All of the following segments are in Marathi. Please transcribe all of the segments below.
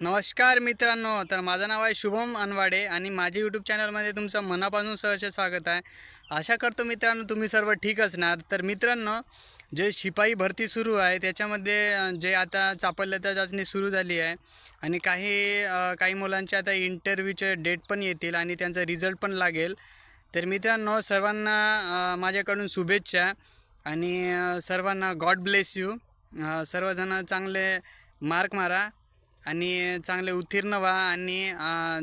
नमस्कार मित्रांनो तर माझं नाव आहे शुभम अनवाडे आणि माझ्या यूट्यूब चॅनलमध्ये तुमचं मनापासून सहर्ष स्वागत आहे. आशा करतो मित्रांनो तुम्ही सर्व ठीक असणार. तर मित्रांनो जे शिपाई भरती सुरू आहे त्याच्यामध्ये जे आता चापल्यता चाचणी सुरू झाली आहे आणि काही काही मुलांचे आता इंटरव्ह्यूचे डेट पण येतील आणि त्यांचा रिझल्ट पण लागेल. तर मित्रांनो सर्वांना माझ्याकडून शुभेच्छा आणि सर्वांना गॉड ब्लेस यू सर्वजण चांगले मार्क मारा. आणि चांगले उत्तीर्ण व्हा आणि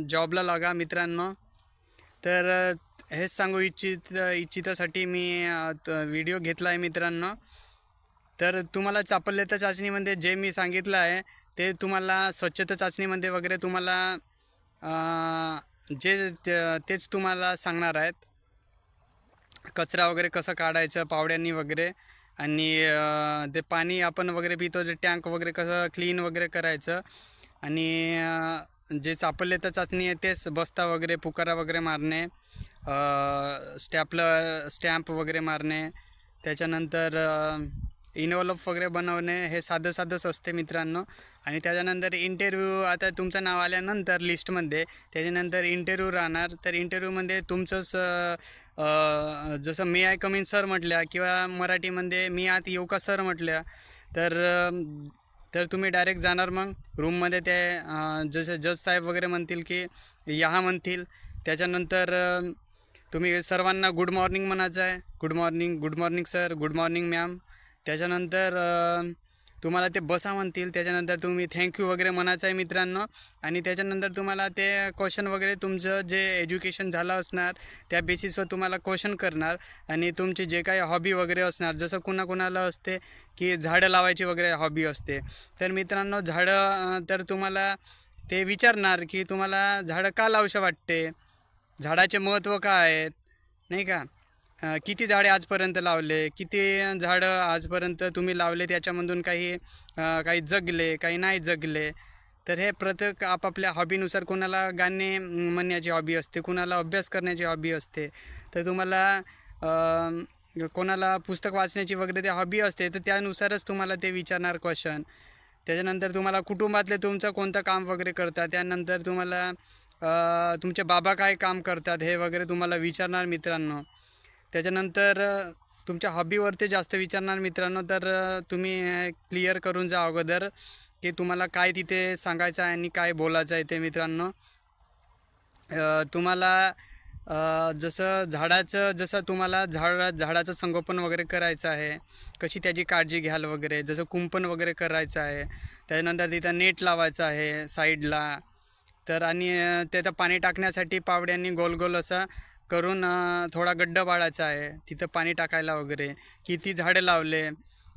जॉबला लागा मित्रांनो. तर हेच सांगू इच्छित इच्छितासाठी मी त- व्हिडिओ घेतला आहे मित्रांनो. तर तुम्हाला चापल्यता चाचणीमध्ये जे मी सांगितलं आहे ते तुम्हाला स्वच्छता चाचणीमध्ये वगैरे तुम्हाला जे ते- तेच तुम्हाला सांगणार आहेत. कचरा वगैरे कसं काढायचं पावड्यांनी वगैरे. आणि ते पाणी आपण वगैरे पितो ते टँक वगैरे कसं क्लीन वगैरे करायचं. आणि जे चापले तर चाचणी आहे तेच बस्ता वगैरे पुकारा वगैरे मारणे स्टॅपलर स्टॅम्प वगैरे मारणे. त्याच्यानंतर इन्व्हॉल्व वगैरे बनवणे हे साधं साधंच असते मित्रांनो. आणि त्याच्यानंतर इंटरव्ह्यू आता तुमचं नाव आल्यानंतर लिस्टमध्ये त्याच्यानंतर इंटरव्ह्यू राहणार. तर इंटरव्ह्यूमध्ये तुमचंच जसं मी आय कमीन सर म्हटल्या किंवा मराठीमध्ये मी आत येऊ का सर म्हटल्या तर तर तुम्ही डायरेक्ट जाणार मग रूममध्ये ते जसे जज साहेब वगैरे म्हणतील की यहा म्हणतील. त्याच्यानंतर तुम्ही सर्वांना गुड मॉर्निंग म्हणायचं आहे good morning good morning sir good morning ma'am त्याच्यानंतर तुम्हाला ते बसा म्हणतील त्याच्यानंतर तुम्ही थँक्यू वगैरे म्हणायचं आहे मित्रांनो. आणि त्याच्यानंतर तुम्हाला ते क्वेश्चन वगैरे तुमचं जे एज्युकेशन झालं असणार त्या बेसिसवर तुम्हाला क्वेश्चन करणार. आणि तुमची जे काही हॉबी वगैरे असणार जसं कुणाकुणाला असते की झाडं लावायची वगैरे हॉबी असते. तर मित्रांनो झाडं तर तुम्हाला ते विचारणार की तुम्हाला झाडं का लावशं वाटते? झाडाचे महत्त्व काय आहेत? नाही का? अ, किती झाडे आजपर्यंत लावले? किती झाडं आजपर्यंत तुम्ही लावले त्याच्यामधून काही अ, काही जगले काही नाही जगले? तर हे प्रत्येक आपापल्या हॉबीनुसार कोणाला गाणे म्हणण्याची हॉबी असते कोणाला अभ्यास करण्याची हॉबी असते. तर तुम्हाला अ, कोणाला पुस्तक वाचण्याची वगैरे ते हॉबी असते तर त्यानुसारच तुम्हाला ते विचारणार क्वेश्चन त्याच्यानंतर तुम्हाला कुटुंबातले तुमचं कोणतं काम वगैरे करतात? त्यानंतर तुम्हाला अ, तुमचे बाबा काय काम करतात? हे वगैरे तुम्हाला विचारणार मित्रांनो. त्याच्यानंतर तुमच्या हॉबीवरती जास्त विचारणार मित्रांनो तर तुम्ही क्लिअर करून जा अगोदर की तुम्हाला काय तिथे सांगायचं आहे आणि काय बोलायचं आहे ते मित्रांनो. तुम्हाला जसं झाडाचं जसं तुम्हाला झाड झाडाचं संगोपन वगैरे करायचं आहे कशी त्याची काळजी घ्याल वगैरे जसं कुंपण वगैरे करायचं आहे त्याच्यानंतर तिथं नेट लावायचं आहे साईडला. तर आणि त्याचं पाणी टाकण्यासाठी पावड्यांनी गोल गोल असं करून थोडा गड्डा बाळायचा आहे. तिथं पाणी टाकायला वगैरे. किती झाडं लावले.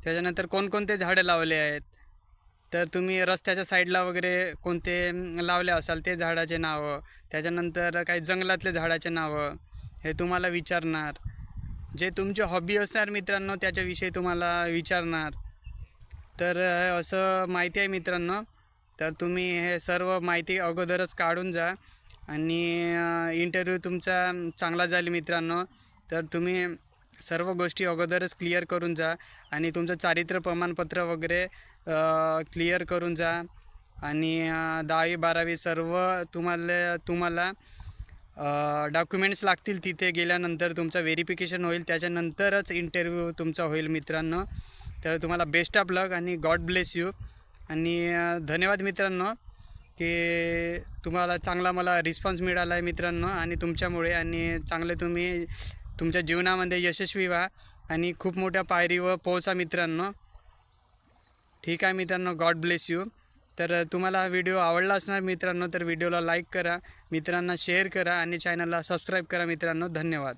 त्याच्यानंतर कोणकोणते झाडं लावले आहेत? तर तुम्ही रस्त्याच्या साईडला वगैरे कोणते लावले असाल ते झाडाचे नावं. त्याच्यानंतर काही जंगलातले झाडाचे नावं. हे तुम्हाला विचारणार. जे तुमचे हॉबी असणार मित्रांनो त्याच्याविषयी तुम्हाला विचारणार. तर असं माहिती आहे मित्रांनो. तर तुम्ही हे सर्व माहिती अगोदरच काढून जा. आणि इंटरव्ह्यू तुमचा चांगला जाईल मित्रांनो. तर तुम्ही सर्व गोष्टी अगोदरच क्लिअर करून जा आणि तुमचं चारित्र्य प्रमाणपत्र वगैरे क्लिअर करून जा. आणि दहावी बारावी सर्व तुम्हाला तुम्हाला डॉक्युमेंट्स लागतील तिथे गेल्यानंतर तुमचं व्हेरिफिकेशन होईल. त्याच्यानंतरच इंटरव्ह्यू तुमचा होईल मित्रांनो. तर तुम्हाला बेस्ट ऑफ लक आणि गॉड ब्लेस यू आणि धन्यवाद मित्रांनो. की तुम्हाला चांगला मला रिस्पॉन्स मिळाला आहे मित्रांनो आणि तुमच्यामुळे आणि चांगले तुम्ही तुमच्या जीवनामध्ये यशस्वी व्हा आणि खूप मोठ्या पायरीवर पोहोचा मित्रांनो. ठीक आहे मित्रांनो गॉड ब्लेस यू तर तुम्हाला हा व्हिडिओ आवडला असणार मित्रांनो तर व्हिडिओला लाईक करा मित्रांना शेअर करा आणि चॅनलला सबस्क्राईब करा मित्रांनो. धन्यवाद.